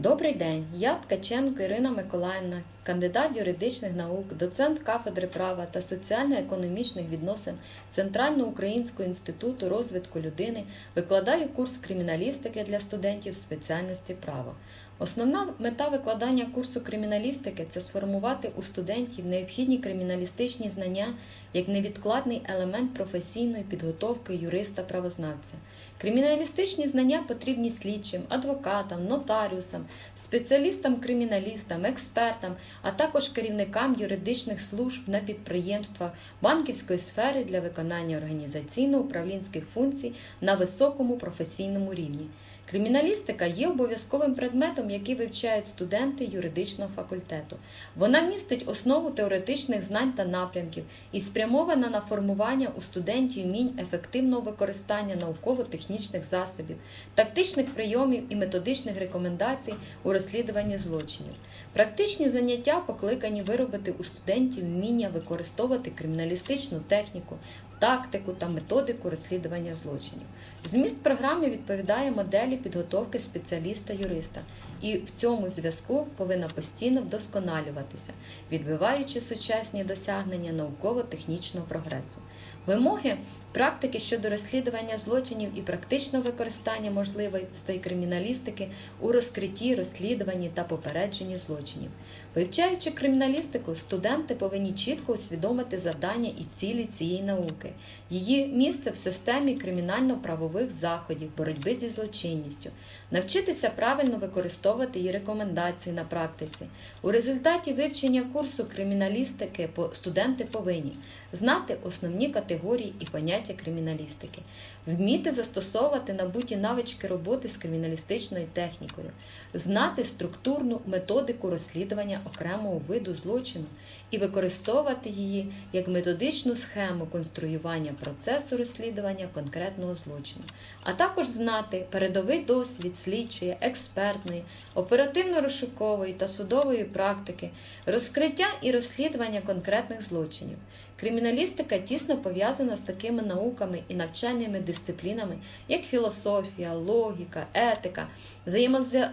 Добрий день, я Ткаченко Ірина Миколаївна, кандидат юридичних наук, доцент кафедри права та соціально-економічних відносин Центрального українського інституту розвитку людини, викладаю курс криміналістики для студентів спеціальності права. Основна мета викладання курсу криміналістики це сформувати у студентів необхідні криміналістичні знання як невідкладний елемент професійної підготовки юриста-правознавця. Криміналістичні знання потрібні слідчим, адвокатам, нотаріусам, спеціалістам-криміналістам, експертам, а також керівникам юридичних служб на підприємствах банківської сфери для виконання організаційно-управлінських функцій на високому професійному рівні. Криміналістика є обов'язковим предметом, який вивчають студенти юридичного факультету. Вона містить основу теоретичних знань та напрямків і спрямована на формування у студентів вмінь ефективного використання науково-технічних засобів, тактичних прийомів і методичних рекомендацій у розслідуванні злочинів. Практичні заняття покликані виробити у студентів вміння використовувати криміналістичну техніку, тактику та методику розслідування злочинів. Зміст програми відповідає моделі підготовки спеціаліста-юриста, і в цьому зв'язку повинна постійно вдосконалюватися, відбиваючи сучасні досягнення науково-технічного прогресу. Вимоги практики щодо розслідування злочинів і практичного використання можливостей криміналістики у розкритті, розслідуванні та попередженні злочинів. Вивчаючи криміналістику, студенти повинні чітко усвідомити завдання і цілі цієї науки, її місце в системі кримінально-правових заходів боротьби зі злочинністю, навчитися правильно використовувати її рекомендації на практиці. У результаті вивчення курсу криміналістики студенти повинні знати основні категорії і поняття криміналістики, вміти застосовувати набуті навички роботи з криміналістичною технікою, знати структурну методику розслідування окремого виду злочину і використовувати її як методичну схему конструювання процесу розслідування конкретного злочину, а також знати передовий досвід слідчої, експертної, оперативно-розшукової та судової практики, розкриття і розслідування конкретних злочинів. Криміналістика тісно пов'язана з такими науками і навчальними дисциплінами, як філософія, логіка, етика,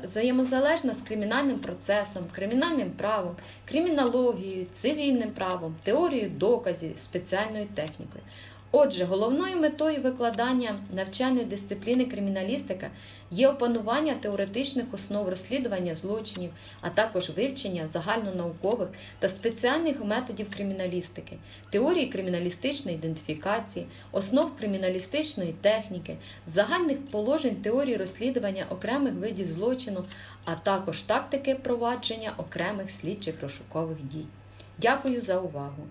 взаємозалежна з кримінальним процесом, кримінальним правом, кримінологією, цивільним правом, теорією доказів, спеціальною технікою. Отже, головною метою викладання навчальної дисципліни криміналістика є опанування теоретичних основ розслідування злочинів, а також вивчення загальнонаукових та спеціальних методів криміналістики, теорії криміналістичної ідентифікації, основ криміналістичної техніки, загальних положень теорії розслідування окремих видів злочину, а також тактики провадження окремих слідчих розшукових дій. Дякую за увагу!